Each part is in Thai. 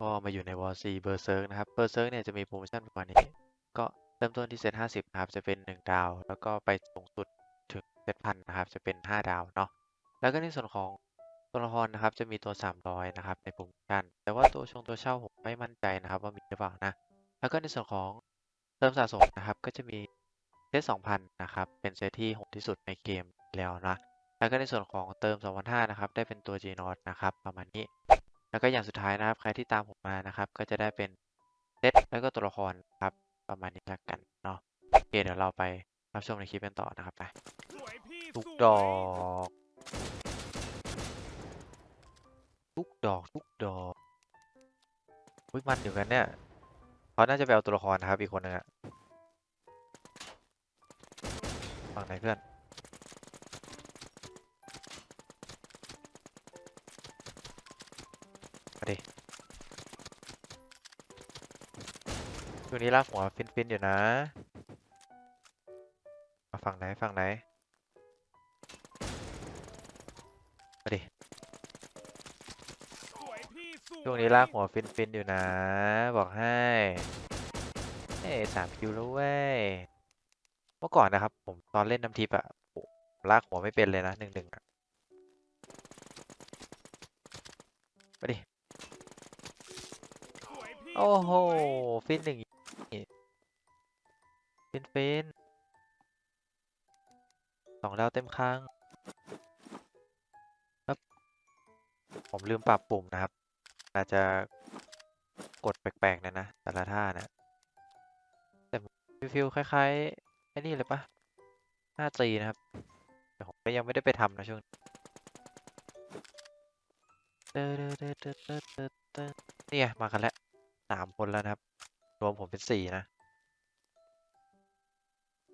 ก็มาอยู่ในวอร์ซีเบอร์เซิร์กนะครับเบอร์เซิร์กเนี่ยจะมีโปรโมชั่นประมาณนี้ ก็เริ่มต้นที่เซต50นะครับ จะเป็น1ดาว แล้วก็ไปสูงสุดถึงเซตพันนะครับ จะเป็น5ดาวเนาะ แล้วก็ในส่วนของตัวละครนะครับ จะมีตัว300นะครับในโปรโมชั่น แต่ว่าตัวชงตัวเช่าผมไม่มั่นใจนะครับว่ามีหรือเปล่านะ แล้วก็ในส่วนของเติมสะสมนะครับ ก็จะมีเซต2,000นะครับ เป็นเซตที่โหดที่สุดในเกมแล้วนะ แล้วก็ในส่วนของเติม2,500นะครับ ได้เป็นตัว G n o t นะครับ ประมาณนี้ แล้วก็อย่างสุดท้ายนะครับ ใครที่ตามผมมานะครับ ก็จะได้เป็นเซตแล้วก็ตัวละครครับ ประมาณนี้ละกันเนาะโอเคเดี๋ยวเราไปรับชมในคลิปกันต่อนะครับไปสวยพี่ทุกสวยดอก ทุกดอกทุกดอกอุ้ยมันอยู่กันเนี่ยเขาน่าจะไปเอาตัวละครนะครับอีกคนหนึงอะฝั่งไหนเพื่อน ช่วงนี้ลากหัวฟินๆอยู่นะมาฝั่งไหนฝั่งไหนมาดิช่วงนี้ลากหัวฟินๆอยู่นะ บอกให้เอ้สามคิวแล้วเว้ยเมื่อก่อนนะครับ ผมตอนเล่นน้ำทิปอะโอ้ผมลากหัวไม่เป็นเลยนะหนึ่งหนึ่งอะมาดิโอ้โห ฟินหนึ่ง ฟินฟินสองดาวเต็มครั้งครับผมลืมปรับปุ่มนะครับ อาจจะกดแปลกๆนะนะ แต่ละท่านะ แต่ฟิลๆคล้ายๆไอ้นี่เลยปะห้าตีนะครับ แต่ผมยังไม่ได้ไปทำนะช่วงนี้เนี่ยมากันแล้วสามคนแล้วนะครับ รวมผมเป็นสี่นะ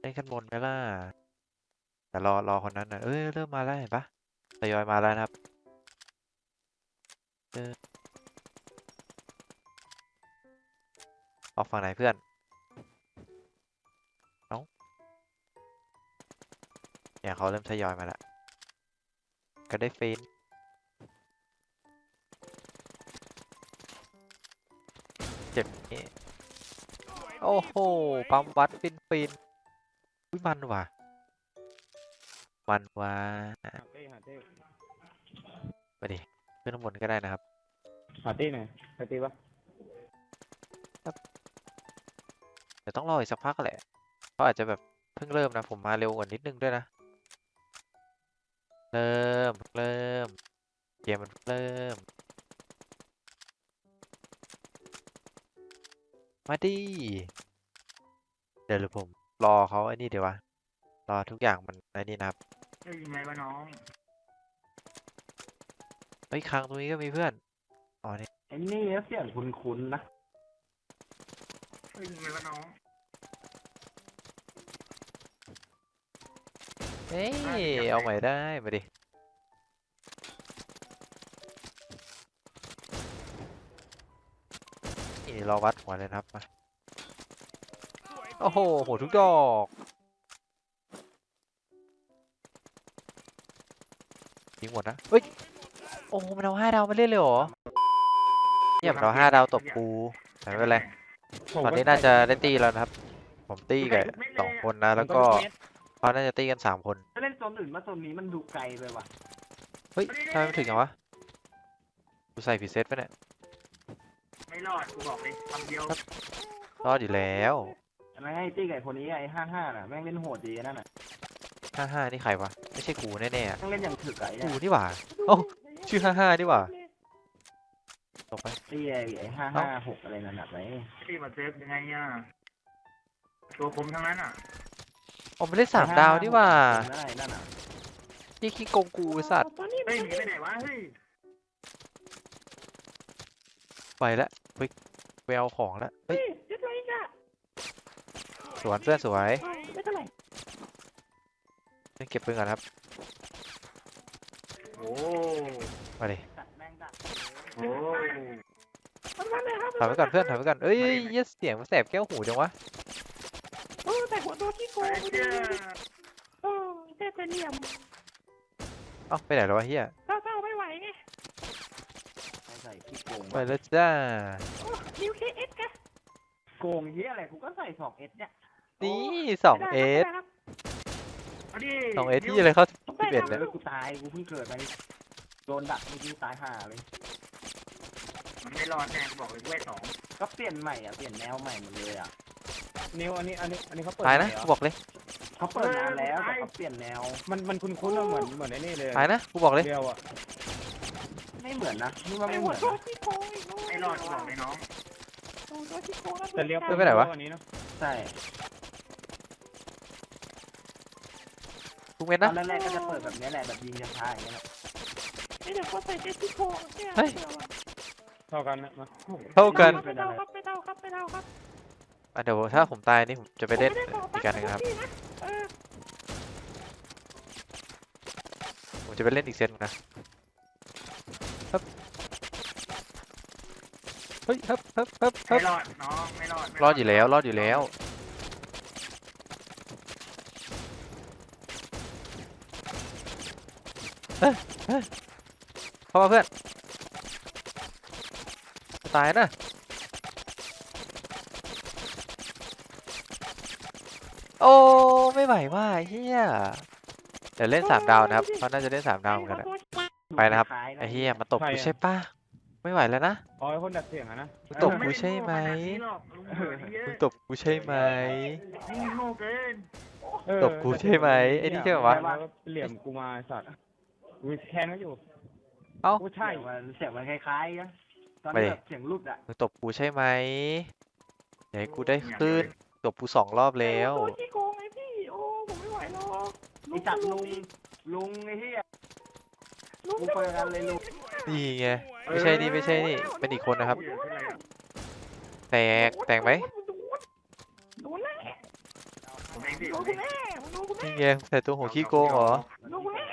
ล่นขั้นบนไหมล่ะ แต่รอรอคนนั้นนะเอ้ยเริ่มมาแล้วเห็นปะทยอยมาแล้วนะครับเออออกฝั่งไหนเพื่อนเอ้าเนี่ยเขาเริ่มทยอยมาแล้วก็ได้ฟินเจ็บนี่โอ้โห ปั๊มวัดฟินฟิน อุ้ยมันว่ะ มันว่ะหาเต้หาเต้มาดิขึ้นข้างบนก็ได้นะครับ หาเต้หน่อยหาเต้ปะเดี๋ยวต้องรออีกสักพักแหละเขาอาจจะแบบเพิ่งเริ่มนะ ผมมาเร็วกว่านิดนึงด้วยนะ เริ่ม เริ่ม เกมมันเพิ่งเริ่ม มาดิ เดี๋ยวหรือผม รอเขาไอ้นี่เดี๋ยววะ รอทุกอย่างมันไอ้นี่นะครับเฮ้ยยังไงวะน้องเฮ้ยครั้งตรงนี้ก็มีเพื่อน อ๋อนี่ไอ้นี่เสียงคุ้นๆนะเฮ้ยยังไงวะน้องเฮ้ยอะเดี๋ยวเอาไปใหม่ได้มาดิ นี่รอวัดหัวเลยนะครับมาสวยพี่ โอ้โห โหทุกดอก ทิ้งหมดนะ เฮ้ย โอ้โหมันเอาห้าดาวมาเล่นเลยเหรอ เนี่ยมันเอาห้าดาวตบกูแต่ไม่เป็นไร ตอนนี้น่าจะได้ตีแล้วนะครับ ผมตีกับสองคนนะ แล้วก็เขาน่าจะตีกันสามคนถ้าเล่นโซนอื่นมาโซนนี้มันดูไกลไปว่ะ เฮ้ยทำไมมันถึงอย่างวะ กูใส่ผิดเซตไปเนี่ย ไม่รอด กูบอกเลยคำเดียวรอดอยู่แล้ว ไม่ให้ตีไก่คนนี้ไอ้ห้าห้าน่ะแม่งเล่นโหดดีนั่นน่ะห้าห้านี่ใครวะ ไม่ใช่กูแน่ๆอะแม่งเล่นอย่างถึกไก่กูเนี่ยนี่หว่า โอ้าชื่อห้าห้านี่หว่าตกไป ตีไอ้ไอ้ห้าห้าหกอะไรนั่นน่ะไปที่มาเซฟยังไงอะตัวผมทั้งนั้นอะอ๋อมันเล่นสามดาวนี่หว่านั่นไอ้นั่นน่ะพี่ขี้โกงกูไอ้สัตว์เฮ้ยหนีไปไหนวะเฮ้ยไปแล้วไปไปเอาของแล้วเฮ้ย สวนเพื่อนสวยไม่เท่าไหร่เล่นเก็บปืนก่อนครับโอ้มาดิตัดแม่งดักโอ้ถอยไปก่อนเพื่อนถอยไปก่อนเอ้ยเหี้ยเสียงมันแสบแก้วหูจังวะเออแต่หัวโดนที่โกไอ้งเจ้าเออเจ๊จะเหลี่ยมเอ้าไปไหนแล้ววะเฮียเศร้าๆไม่ไหวไงใส่ใส่ขี้โกงไปแล้วจ้าโอ้นิวเคเอสแกโกงเฮียอะไรกูก็ใส่สองเอสเนี่ย นี่สองเอสเอาดิสองเอสที่อะไรเขาสิบได้เอ็ดคเนี่รัยบกูตายกูเพิ่งเกิดไปโดนดักเมื่อกี้ตายห่าเลยมันไม่รอดแน่บอกเลยด้วยสองก็เปลี่ยนใหม่อะเปลี่ยนแนวใหม่หมดเลยอะนิวอันนี้อันนี้อันนี้เขาเปิดตายนะใหม่เหรกูอบอกเลยเขาเปิดนานแล้วแต่เขาเปลี่ยนแนว มันมันคุ้นๆว่าเหมือนเหมือนไอ้นี่เลยตายนะกูบอกเลยเดียวอะไม่เหมือนนะนี่ว่าไอ้ไม่เหหัวมือนโตนะที่โกงอีกไม่รอดบอกเลยน้องโอ้โหที่โกงแล้วแต่เลี้ยวเดินไปไหนวะอันนี้เนาะใช่ ทุกเม็ดตอนะนแรกๆก็จะเปิดแบบนี้แหละแบบยิงช้าๆอย่างเงี้ยแหละไม่เดี๋ยวเขาใส่เจ็ตที่โกงเนี่ยเฮ้ย เท่ากันนะมาเท่ากันไม่เดาครับไม่เดาครับไม่เดาครับอะเดี๋ยวถ้าผมตายนี่ผมจะไปเล่นผมม่ด้ขอีกการหนึ่งนะครับพี่นะเออผมจะไปเล่นอีกเซตหนึ่งนะฮึบเฮ้ยฮึบฮึบฮึบฮึไม่บรอดน้องไม่รอดไม่รอดอยู่แล้วรอดอยู่แล้ว เฮ้ยเฮ้ยเข้ามาเพื่อนตายนะโอ้ไม่ไหวว่ะเฮียเดี๋ยวเล่นสามดาวนะครับเขาน่าจะเล่นสามดาวเหมือนกันอะไปนะครับไอ้เฮียมาตบกูใช่ปะไม่ไหวแล้วนะอ๋อไอ้คนดัดเสียงอะนะมึงตบกูใช่ไหมมึงตบกูใช่ไหมนี่โง่เกินเออตบกูใช่ไหมไอ้นี่ใช่ไหมวะ เหลี่ยมกูมาไอ้สัตว์ กูแค้นก็อยู่เอ้ากูใช่เสียงมันเสียงมันคล้ายๆนะตอนไปดิที่แบบเสียงรุดอะมึงตบกูใช่ไหมอย่าให้กูได้ขึ้นตบกูสองรอบแล้วโอ้ที่โกงไอ้พี่ โอ้ผมไม่ไหวหรอกไอ้จัดลุงลุงไอ้เหี้ย ลุงกูเปิดกันเลยลุง นี่ไง ไม่ใช่นี่ไม่ใช่นี่ เป็นอีกคนนะครับ แตกแตกไหมโดนแน่ผมเองพี่โดผนมกูเองแน่โดนกูแน่นี่ไงใส่ตัวหัวขี้โกงเหรอโดนกูแน่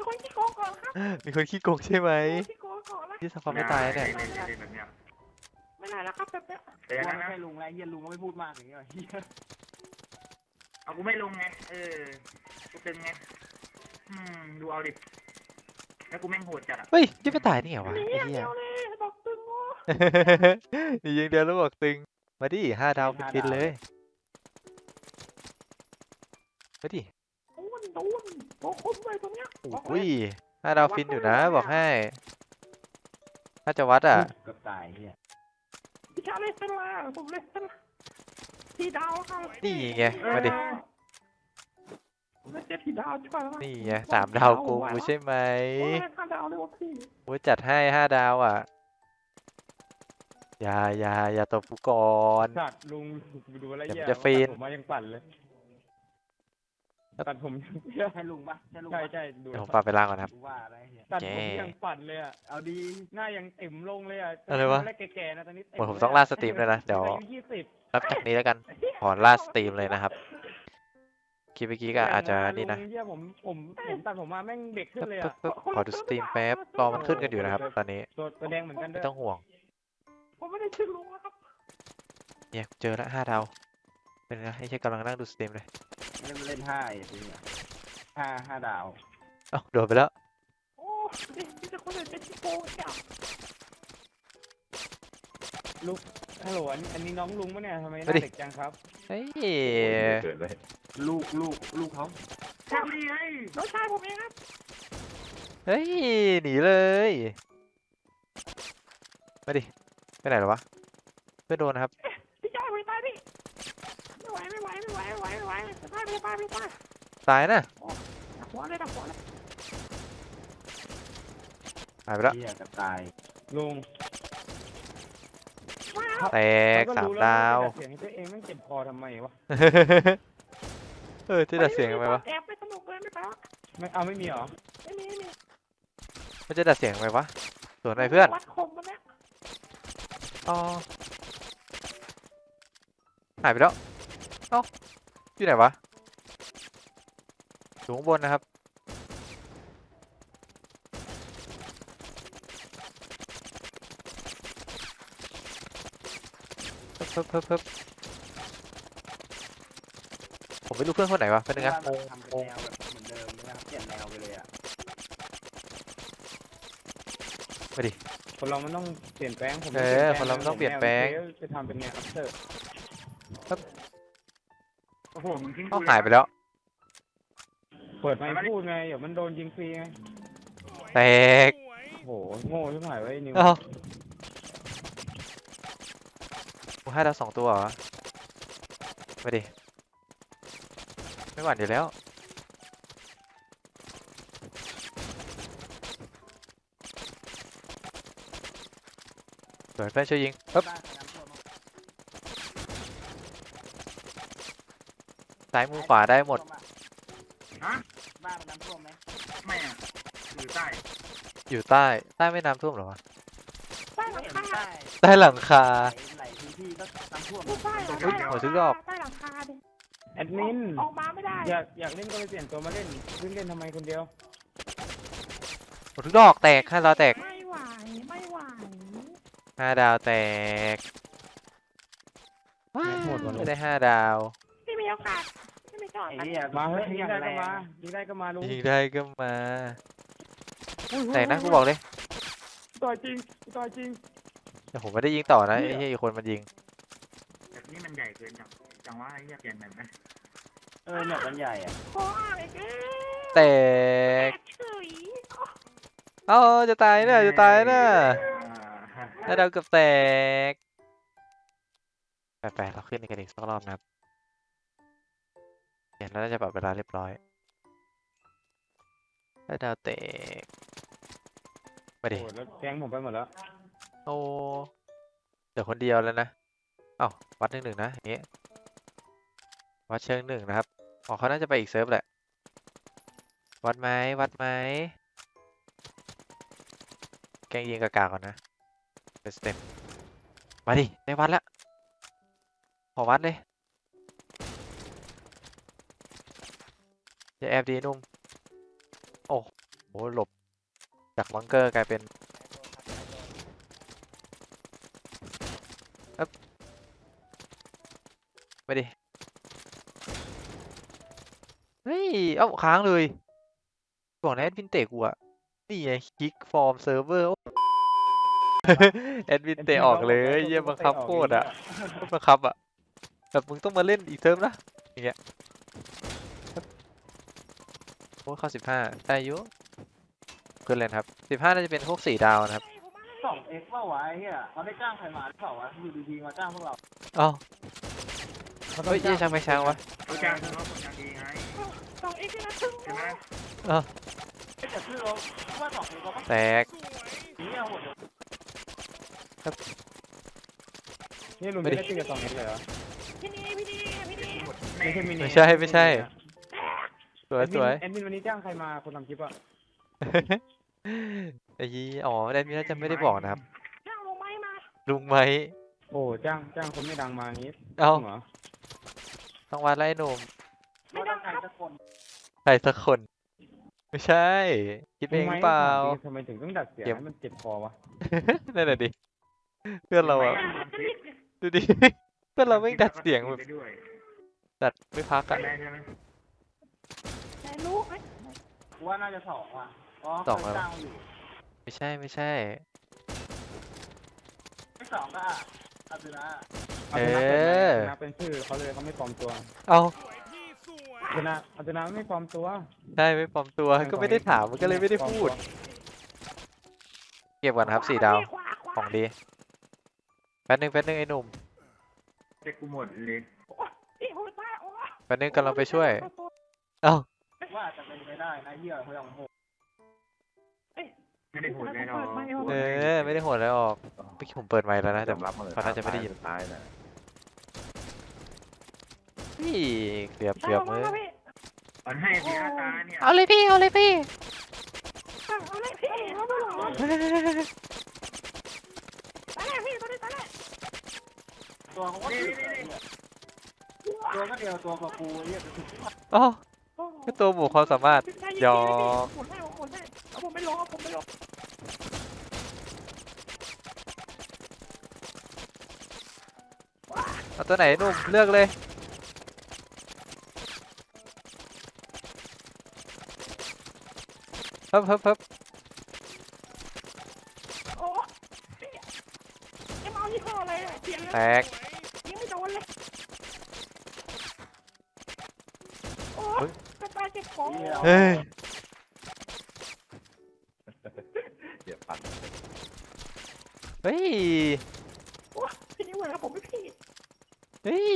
มีคนที่โกงก่อนครับมีคนขี้โกงใช่ไหมที่โกงก่อนนะที่สภาพไม่ตายเนี่ยเล่นๆแบบเนี้ยไม่ได้แล้วครับแบบเนี้ยแต่อย่างว่านั้นไม่นะใช่ลุงแล้วไอ้เหี้ยลุงก็ไม่พูดมากอย่างเงี้ยเหี้ยเอากูไม่ลงไง เออ กูตึงไง อืม ดูเอาดิ แล้วกูแม่งโหดจัดอะ เฮ้ยยังไม่ตายนี่ไงวะหนีไอ้อย่างเหี้เดียยวเลยบอกตึงวะหนี่ยิงเดียวแล้วบอกตึง มาดิห้าดาวฟินๆเลย มาดิ โดนโดนโดนคมเลยตรงเนี้ยโอ้ยห้าดาวฟินอยู่นะบอกให้ถ้าจะวัดอะ เกือบตายเหี้ยพี่ชาเล่นเป็นไรผมเล่นเป็นที่ดาวครับนี่ไง มาดิ เล่นเจ็ดที่ดาวช่ป่ะนี่ไงสามดาวกูใช่ไหมโอ้ยห้าดาวเลยวะพี่โอ้ยจัดให้ห้าดาวอะ อย่าอย่าอย่าตบกูก่อน สัตว์ลุงดูอะไรเดี๋ยวเหี้ยมันจะฟีน ผมมายังปั่นเลย ตัดผมใช่ลุงปะใช่ลุงใช่ปะใช่ดูเดี๋ยวผมปรับไปล่างก่อนนะครับกูว่าอะไรเหี้ยตัดผมแกยังปั่นเลยอะเอาดีหน้ายังติ่มลงเลยอะอะไรวะ ตนแรกแก่ๆนะตอนนี้เหมือนผมต้องล่าสตรีมเลยนะ เดี๋ยวอายุยี่สิบนับจากนี้แล้วกันขอล่าสตรีมเลยนะครับ คลิปเมื่อกี้ก็อาจจะนี่นะ ลุงเหี้ยผมผมผมตัดผมมาแม่งเด็กขึ้นปึ๊บเลยปึ๊อะบปึ๊บขอดูสตรีมแป๊บรอมันขึ้นกันอยู่นะครับ ตอนนี้ตัวตัวแดงเหมือนกันด้ไม่วยต้องห่วง ผมไม่ได้ชื่อลุงนะครับเนี่ยเจอแล้วห้าดาว เป็นไงให้ใช่กำลังนั่งดูสตรีมเลย เล่นเล่นห้าไอ้เหี้ยห้าห้าดาวเอ้าโดนไปแล้ว โอ้นี่มีแต่คนเล่นเจ็ดที่โกงเนี่ยฮัลโหลอันอันนี้น้องลุงปะเนี่ยทำไมหไม่น้าดิเด็กจังครับเฮ้ยลูกลูกลูกเขาใช่กูดีเฮ้ยน้องชายผมเองครับเฮ้ยหนีเลยมาดิไปไหนหรอวะเพื่อนโดนนะครับ พี่ชายผมตายพี่ ไหวไม่ไหวไม่ไหวไม่ไหวไม่ไหวไม่ตายไม่ตายไม่ตายตายนะดักหัวเลยดักหัวเลยหายไปแล้วเหี้ยเกับตายลุงแตกสามดาว เสียงตัวเองแม่งเจ็บคอทำไมวะ เออที่ดัดเสียงทำไมวะแอบไม่สนุกเลยไม่ไปวะไม่เอาไม่มีหรอ ไม่มีไม่มีมันจะดัดเสียงทำไมวะส่วนอะไรเพื่อนวัดคมมันนี่ยอ๋อหายไปแล้ว เอ้าอยู่ไหนวะอยู่ข้างบนนะครับเพิ่มเพิ่มเพิ่มเพิ่มผมไม่รู้เพื่อนคนไหนวะเป็นยังไงเพงราะงว่ามันทำเป็นงงแนวแบบเหมือนเดิมนะครับเปลี่ยนแนวไปเลยอะมาดิ คนเรามันต้องเปลี่ยนแปลงผมเออคนเรามันต้องเปลี่ยนแปลงผมจะทำเป็นไงอัพเตอร์โอ้โห มึงทิ้งเอ้ากูหายไปแล้วเปิดไมค์พูดไงเดี๋ยวมันโดนยิงฟรีไงแตกสวยโอ้โหโง่ชิบหายไว้ยนิวเอ้ากูให้เราสองตัวเหรอไม่ดิ ไม่หวั่นอยู่แล้ว สวยเพื่อนช่วยยิงปึ๊บ ซ้ายมือขวาได้หมดบ้านน้ำท่วมไหมไม่อะอยู่ใต้อยู่ใต้ ใต้ไม่น้ำท่วมเหรอวะ ใต้หลังคาใต้หลังคาไหลพื้นที่ก็น้ำท่วม ใต้หลังเฮ้ยคาหัวซื้อดอกใต้หลังคาดิแอดมิน ออกมาไม่ได้อยากอยากเล่นก็ไปเปลี่ยนตัวมาเล่นเล่นเล่นทำไมคนเดียว หมดทุกดอกแตกห้าดาวแตกไม่ไหวไม่ไหวห้าดาวแตกแม็กหมดว่ะลูไม่กได้ห้าดาวไม่มีโอกาสไม่มีจ อดไอ้เหี้ยมาเฮ้ยยิงได้ก็มายิงได้ก็มาลุงยิงได้ก็มาแตกนะกูบอกเลยต่อยจริงต่อยจริงแต่ผมไม่ได้ยิงต่อนะไอ้เหี้ยอีกคนมันยิงแบบนี้มันใหญ่เกินจังจังว่าไอ้เหี้ยเปลี่ยนแบบนะเออเนี่ยมันใหญ่อะโอ้ยเอ๊ะแตแตกกเฉยเอ้าจะตายน่ะจะตายน่ะห้าดาวเกือบแตกแปลกๆเราขึ้นกันอีกสักรอบนะครับ เห็นแล้วน่าจะปรับเวลาเรียบร้อยห้าดาวแตกมาดิ โอ้แล้วแกงผมไปหมดแล้ว โอ้เดี๋ยวคนเดียวแล้วนะ เอ้าวัดหนึ่งหนึ่งนะอย่างเงี้ยวัดเชิงหนึ่งนะครับ อ๋อเขาน่าจะไปอีกเซิร์ฟแหละ วัดไหมวัดไหม แกล้งยิงกากาก่อนนะเป็นสเต็ปมาดิได้วัดแล้ว ขอวัดเลย อย่าแอบดีนุ่ม โอ้โหหลบ จากบังเกอร์กลายเป็นไปดิ เฮ้ย เอ้าค้างเลย บอกนะแอดมินเตะกูอะนี่ไงคลิกฟอร์มเซิร์ฟเวอร์แอดมินเตะออกเลยเยี่ยบังคับโคตรอะบังคับอะแบบมึงต้องมาเล่นอีกเซิร์ฟนะอย่างเงี้ย โอ้ยเข้าสิบห้าได้อยุขึ้นเลยนะครับสิบห้าน่าจะเป็นพวกสี่ดาวนะครับสองเอ็กซ์เปล่าวะไอ้เหี้ยเขาได้จ้างใครมาหรือเปล่าวะอยู่ดีๆมาจ้างพวกเราเอ้าเขาต้องเฮ้ยเยี่ยช่างไม่ช่างวะเขาจ้างเฉพาะคนอย่างดีไงสองเอ็กซ์นะครึ่งใช่ไหมแต่ชื่อเราว่าสองเอ็กซ์เขาก็แตกสวยเหี้ยโหดนี่ลุงไม่ไม่ดิได้ตีกับสองเอ็กเลยเหรอพี่นี่พี่นี่พี่นี่ไม่ใช่มินิไม่ใช่ไม่ใช่ สวยสวยแอดมินวันนี้จ้างใครมาคนทำคลิปอะไอ้ยี่อ๋อแอดมินน่าจะไม่ได้บอกนะครับ จ้างลงไม้มาลุงไหมโอ้จ้างจ้างคนไม่ดังมาอย่างงี้เอ้าจริงเหรอต้องวัดไล่หนุ่มไม่ได้ใครครับสักคนใครสักคน ไม่ใช่ คิดเองหรือเปล่า ทำไมถึงต้องดัดเสียงเก็บ ให้มันเจ็บคอวะนั่นแหละดิเพื่อนเราอะดูดิ เพื่อนเราไม่งดัดเสียงแบบไปด้วยดัดไม่พักอะได้ใช่ไหม แต่ลูกไหมกูว่าน่าจะสองว่ะอ๋อสองเคแล้วยจ้างอยู่ไม่ใช่ไม่ใช่ ไม่สองก็อะอาตุนะเอาชนะเปิดไมค์ชนะเป็นชื่อเขาเลยเขาไม่ปลอมตัวเอาสวยพี่สวยชนะเอาชนะไม่ปลอมตัวใช่ไม่ปลอมตัวก็ไม่ได้ถามมันก็เลยไม่ได้พูด เก็บก่อนนะครับสี่ดาว ขวาขวาของดี แป๊บนึงแป๊บนึงไอ้หนุ่ม เด็กกูหมดเลยพี่โหดมากโอ้แป๊บนึงกำลังไปช่วย เอ้า ว่าอาจจะเป็นไปได้นะเหี้ยเขายังโหดไม่ได้โหดแน่นอนเออ ไม่ได้โหดแล้วออกเมื่อกี้ผมเปิดไมค์แล้วนะแต่เขาน่าจะไม่ได้ยินตายนะนี่เกือบเกือบมือพี่ตอนให้พี่อาตาเนี่ยเอาเลยพี่เอาเลยพี่เอาเลยพี่เอาเลยเหรอตายแล้วพี่ตอนนี้ตายแล้วตัวเขาก็ถือตัวก็เดียวตัวกับกูไอ้เหี้ยจะถึงอ๋อก็ ตัวบุกความสามารถยอมหมุนให้ผมหมุนให้เอาผมไม่ลงเอาผมไม่ลงเอาตัวไหนหนุ่มเลือกเลยเพิ่มเพิ่มเพิ่มโอ้ยี่ห้ออะไรอะเปลี่ยนแตแล้วกยิงไม่โดนเลยโอ้ เฮ้ย กระตายเก็บของ เฮ้ยเดี๋ยวปัดเฮ้ยพี่นี่เวลาผมไม่พี่เฮ้ย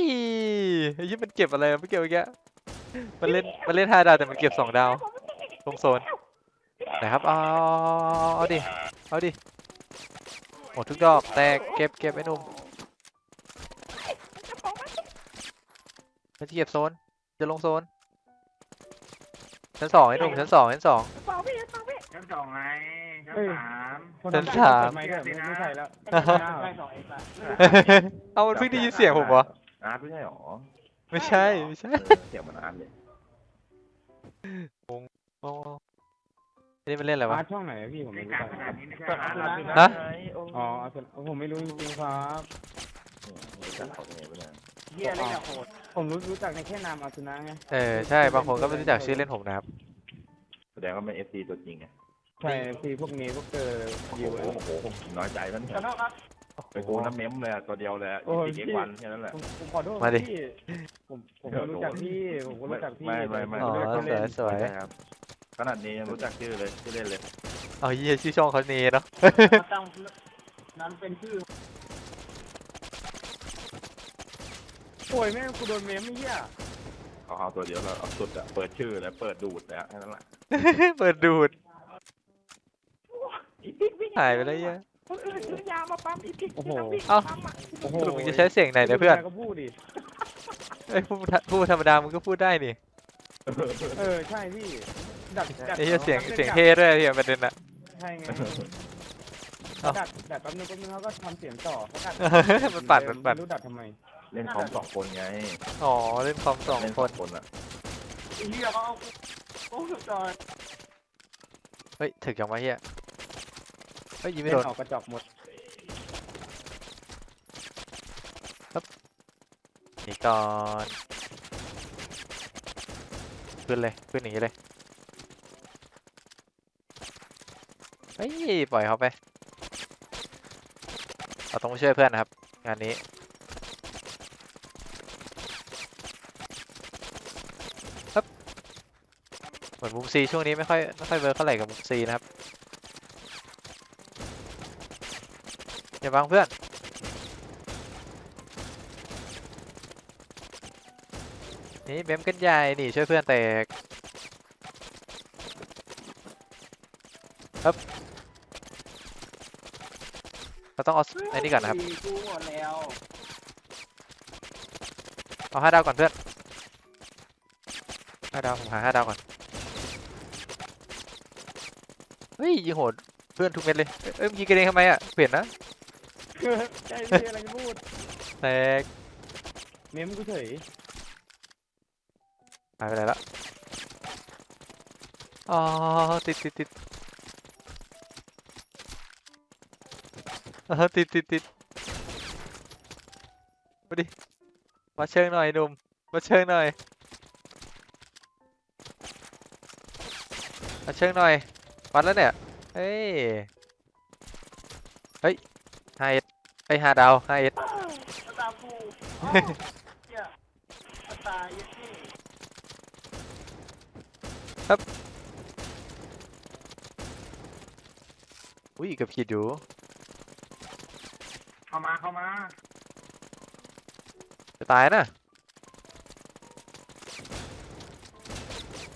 ไอ้ยี่มันเก็บอะไรไม่เก็บอีกแกมันเล่นมันเล่นห้าดาวแต่มันเก็บสองดาวผมไม่พี่ตรงโซนไหนครับเอาเอาดิเอาดิหมดทุกดอกแตกเก็บเก็บไอ้หนุ่มกระป๋องมันมันจะเก็บโซนจะลงโซน ชั้นสองไอ้หนุ่มชั้นสองชั้นสองกระเป๋าพี่กระเป๋าพี่ชั้นสองไงชั้นเฮ้ยสามคนฉันทำถามเปิดไมค์ด้วยไม่ไม่ใช่แล้วได้สองเอ็กซ์อะเอามันเพิ่งได้ยินเสียงผมเหรอ อาร์ตไม่ใช่หรอไม่ใช่ ไม่ใช่เออเสียงมันอาร์ตเลยโอ้นี่มันเล่นอะไรวะ อาร์ตช่องไหนอะพี่ผมในไม่รู้กลางจักขนาดนี้ไม่ใช่ก็เหรอาอร์ตฮะ อ๋อเอาเถอะผมไม่รู้จริงๆครับเนี่ยจะเอาไงไปเนี่ย เฮียเล่นกับโหด ผมรู้รู้จักในแค่นามอาสุนะไง เออใช่บางคนก็ไม่รู้จักชื่อเล่นผมนะครับ แสดงว่าเป็นเอฟซีตัวจริงไงใช่พี่พวกนี้พวกเจอโอ้ยิวโหโอ้โหน้อยใจมันขอโทษครับ ไปกูน้ำเม้มเลยอะตัวเดียวเลยอะโอ้ย อีกเอ็กวันแค่นั้นแหละ ผมผมขอโทษมาดิ พี่ผมผมก็รู้จักพี่ผมก็รู้จักพี่ไม่ไม่ไม่ อ๋อแต่ผมไม่สวยได้สวย ใช่ครับขนาดนี้ยังรู้จักชื่อเลยชื่อเล่นเลย เอาเยี่ยชื่อช่องเขาเนเนาะมาตั้งนั้นเป็นชื่อ โอ้ยแม่งกูโดนเมมไม่เหี้ยเอาเอาตัวเดียวแล้วเอาสุดอะเปิดชื่อแล้วเปิดดูดแล้วแค่นั้นแหละเปิดดูดอีพิกวิ่งหายไปแล้วเหี้ย คนอื่นซื้อยามาปั๊มอีพิกโอ้โห วิ่งเอ้าปั๊มอะโอ้โหสรุปมึงจะใช้เสียงไหนเนี่ยเพื่อนก็พูดดิเอ้ยพูดพูดธรรมดามึงก็พูดได้นี่เออใช่พี่ดัดดัดไอ้เหี้ยเสียงขาเสียงดัดเท่ด้วยเหี้ยประเด็นอะ ใช่ไงเอ้าดัดดัดแป๊บนึงแป๊บนึงเขาก็ทำเสียงต่อเขาดัดมันปัดมันปัดไรู้ดัดทำไม เล่นพร้อมสองคนไงอ๋อเล่นคอมสองเล่นคสอนงคนอะไอ้เฮียเขาเอาโอ้สุดยอดเฮ้ยถึกยังวะเฮียเฮ้ยยิงไม่เล่โดนนออกกระจอกหมดหนีก่อนขึ้นเลยขึ้นหนีเลยเฮ้ยปล่อยเขาไปเราต้องไปช่วยเพื่อนนะครับ งานนี้ฮึบเห มือนมุมซีช่วงนี้ไม่ค่อยไม่ค่อยเวิร์กเท่าไหร่กับมุมซีนะครับอย่าบังเพื่อนนี่เบมกันใหญ่นี่ช่วยเพื่อนแตกครับเราต้องเอาไอ้นี่ก่อนนะครับกูหมดแล้วเอาห้าดาวก่อนเพื่อนห้าดาวผมหาห้าดาวก่อน เฮ้ยยิงโหดเพื่อนทุกเม็ดเลยเอ้ยมึงยิงกันเองทำไมอะเปลี่ยนนะใช่พี่อะไรจะพูดแตกเมมกูเฉยหายไปไหนละอ๋อติดติดติดอ๋อติดติดติดมาดิมาเชิงหน่อยหนุ่มมาเชิงหน่อยมาเชิงหน่อย วัดแล้วเนี่ย เฮ้ย เฮ้ยห้าเอ็ดไอยห้าดาวห้าเอ็ดตากูเฮียตาเหี้ยนี่อุ้ยเกับผิดอยู่ เข้ามาเข้ามาจะตายนะ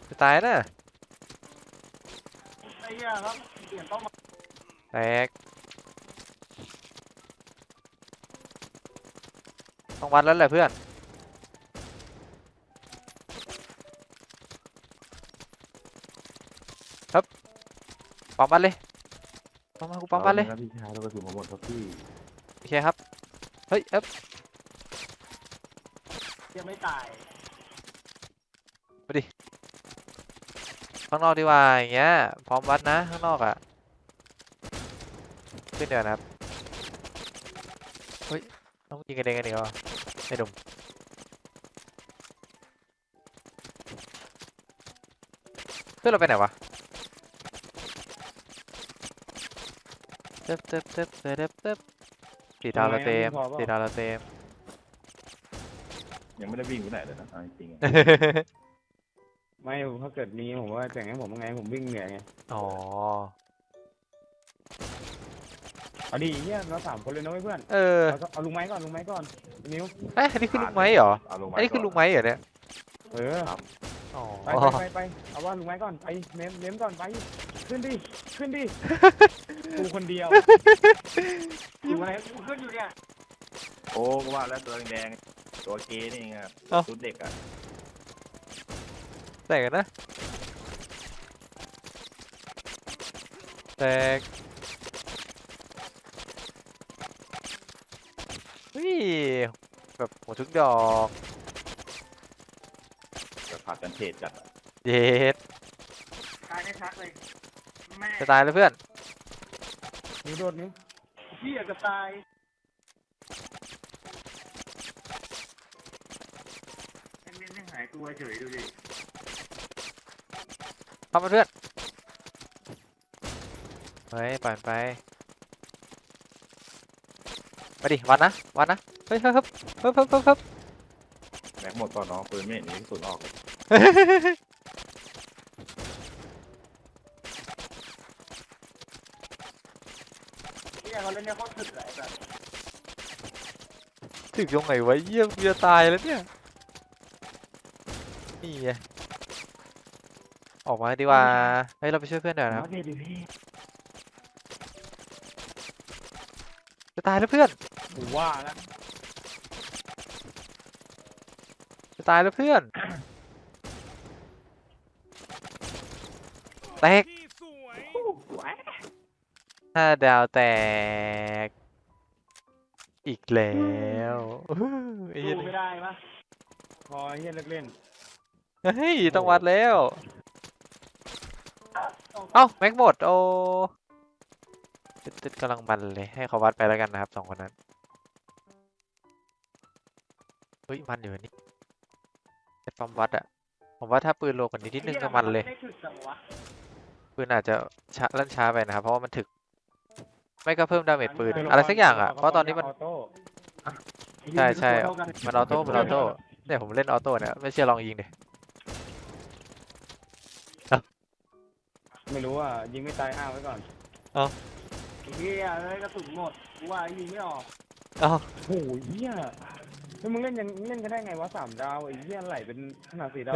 จะตายนะ ไอ้เฮียครับเปลี่ยนเป้าหมายแตก ต้องวัดแล้วแหละเพื่อน ครับปั๊มบัตรเลยปั๊มมากูปั๊มบัตรเลยอาหนึ่งนะพี่ชายแล้วก็ถือมาหมดครับพี่โอเคครับ เฮ้ยเอ๊บยังไม่ตาย ข้างนอกดีกว่าอย่างเงี้ย พร้อมวัดนะ ข้างนอกอะ ขึ้นเดี๋ยวนะครับเฮ้ยต้องยิงกันเองกันอีกเหรอไอ้หนุ่มเพื่อนเราไปไหนวะเติบเติบเติบเติบเติบเติบสี่ดาวเราเต็มทำไมอะไม่พอเปล่าสี่ดาวเราเต็มยังไม่ได้วิ่งไปไหนเลยนะเอาจริงๆอะ ไม่ถ้าเกิดมีผมว่าแต่งให้ผมยังไงผมวิ่งเหนื่อยไงอ๋อ เอาดิเฮียเราสามคนเลยนะเว้ยเพื่อนเออ เอาเอาลุงไม้ก่อนลุงไม้ก่อนนิ้วเอ้ยอันนี้คือลุงไม้เหรอ เอาลงมาอันนี้คือลุงไม้เหรอเนี่ย เอออ๋อ ไปไปไปไปเอาว่าลุงไม้ก่อนไปเมมเมมก่อนไป ขึ้นดิขึ้นดิ กูคนเดียวอยู่ไหนกูขึ้นอยู่เนี่ยโอ้ก็ว่าแล้วตัวแดงๆตัวเกย์นี่ไงชุดเด็กอะ แตกกันนะ แตกเฮ้ยแบบหมดทุกดอกจะผัดกันเทศจัดอะเย็ดตายไม่ชักเลย แม่จะตายแล้วเพื่อนนิ้วโดดนิ้วเหี้ยจะตายไอ้เล่นไม่หายตัวเฉยดูดิ เข้ามาเพื่อนเฮ้ยปล่อยมันไปมาดิวัดนะวัดนะเฮ้ยเฮ้ยเฮ้ยเฮ้ยเฮ้ยเฮ้ยเฮ้ยแม็กหมดตอนน้องปืนไม่เห็นหนีกระสุนออกเลยเหี้ยเขาเล่นเนี่ยโคตรถึกเลยแบบถึงตรงไหนวะเยี่ยมกูจะตายแล้วเนี่ยนี่ไง ออกมาดีกว่า เฮ้ยเราไปช่วยเพื่อนหน่อยนะครับมาดิดิพี่จะตายแล้วเพื่อนกูว่าแล้วจะตายแล้วเพื่อน แตกพี่สวยห้าดาวแตก อีกแล้วอื้อไอ้เหี้ยสู้ไม่ได้ปะพอเฮียเลิกเล่นเฮ้ย ต้องวัดแล้ว เอ้าแม็กหมดโอ้ตึ๊ดๆกำลังมันเลยให้เขาวัดไปแล้วกันนะครับสองคนนั้นเฮ้ยมันอยู่นี่ไอ้ปั๊มวัดอะผมว่าถ้าปืนโลกว่านี้นิดนึงก็มันเลยได้ถึกจังวะปืนอาจจะช้าลั่นช้าไปนะครับ เพราะว่ามันถึก ไม่ก็เพิ่มดาเมจปืน อะไรสักอย่างอะ เพราะตอนนี้มันออโต้ใช่ใช่เท่ากันมันออโต้มันออโต้เนี่ยผมเล่นออโต้เนี่ยไม่เชื่อลองยิงดิ ไม่รู้อะยิงไม่ตายอ้าวไว้ก่อนเฮียเอ้ยกระสุนหมดกูว่ายิงไม่ออกเอ้าโอ้ยเฮียแล้วมึงเล่นยังเล่นกันได้ไงวะสามดาวไอ้เฮียไหลเป็นขนาดสี่ดาว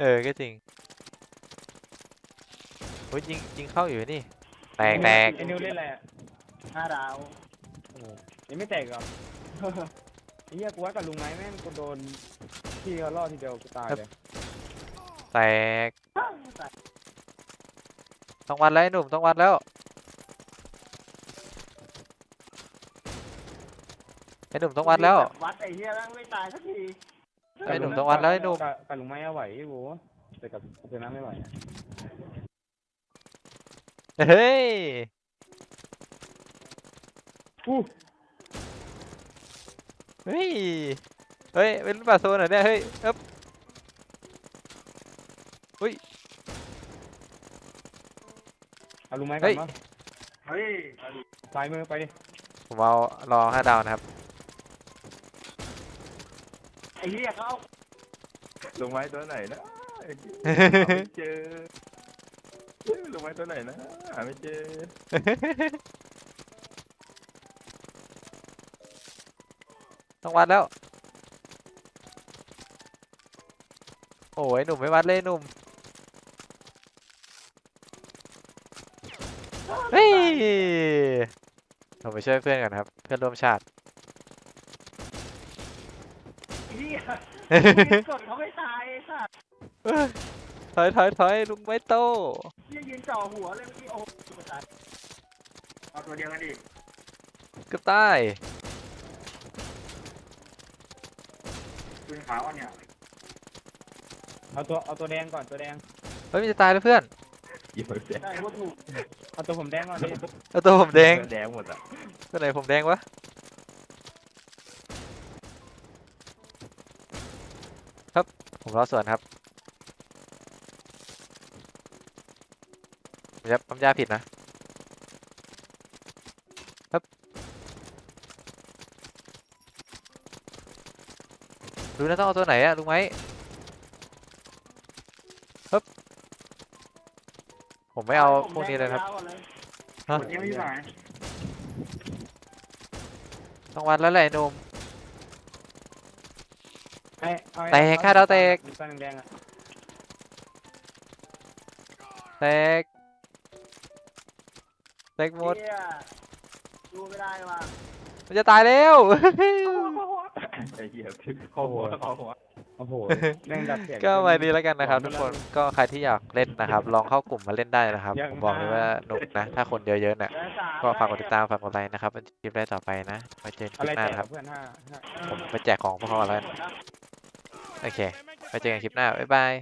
เออก็จริงโอ้ยยิงยิงเข้าอยู่นี่ แตกแตกไอ้นิวเล่นอะไรอะห้าดาวโอ้โหยังไม่แตกเหรอ ไอ้เฮียกูว่ากับลุงไม้แม่งกูโดนพี่เขาล่อทีเดียวกูตายเลยแตกต้ องวัดแล้วไอ้หนุ่มต้องวัดแล้วไอ้หนุ่มต้องวัดแล้ววัดไอ้เฮียแม่งไม่ตายสักทีไอ้หนุ่มต้องวัดแล้วไอ้หนุ่มกับกับลุงไม้เอาไหวโว้แต่กับเจน้ำไม่ไหวอะเฮ้ยอู้เฮ้ย เฮ้ยเป็นบาโซนเหรอเนี่ย เฮ้ยเอ๊บ เอาลุงไม้ก่เฮ้อนยมั้งเฮ้ยซ้ายมือไปดิผมเอารอห้าดาวนะครับ ไอ้เฮียเขาเอาลงไม้ตัวไหนนะหาไม่เจอลงไม้ตัวไหนนะหาไม่เจอต้องวัดแล้ว โอ้ยหนุ่มไม่วัดเลยหนุ่ม เฮ้ยเราไปช่วยเพื่อนกันครับ เพื่อนร่วมชาติเฮียกดเขาไม่ตายไอ้สัสถอยถอยถอยลุงไม่โตเฮียยืนจ่อหัวเลยเมื่อกี้โอ้โหตายเอาตัวเดียวกันดิเก็ตาย ปืนขาวอันเนี่ยเอาตัวเอาตัวแดงก่อนตัวแดง เฮ้ยมันจะตายแล้วเพื่อนี่ยวแดงเอาตัวผมแดงมาดิเอาตัวผมแดงแดงหมดอะตัวไหนผมแดงวะครับผมรอส่วนครับครับปั๊มยาผิดนะครับดูนะต้องเอาตัวไหนอะลุงไหม ผมไม่เอาพวกนี้เลยครับฮะหมดยังไม่ไหวต้องวัดแล้วแหละไอ้หนุ่มไอ้เอาแตกค่ะดาวแตกมีก้อนแดงๆอะแตกแตกหมดเหี้ยดูไม่ได้ว่ะมันจะตายแล้วไอ้เหี้ยทิพเข้าหัวเข้าหัว โอ้โหแม่งดับเสียง ก็ไว้นี้แล้วกันนะครับทุกคนก็ใครที่อยากเล่นนะครับ ลองเข้ากลุ่มมาเล่นได้นะครับยังผมบอกเลยว่าหนุกนะ ถ้าคนเยอะๆเนี่ยเหลือสามก็ฝากกดติดตามฝากกดไลค์นะครับคลิปได้ต่อไปนะมาเจอกันคอะไรลิปหน้าแตกนะครับเพื่อนห้าห้าผมไปแจกของพวกเขาแล้วกันโอเคไปเจอกันคลิปหน้าบ๊ายบาย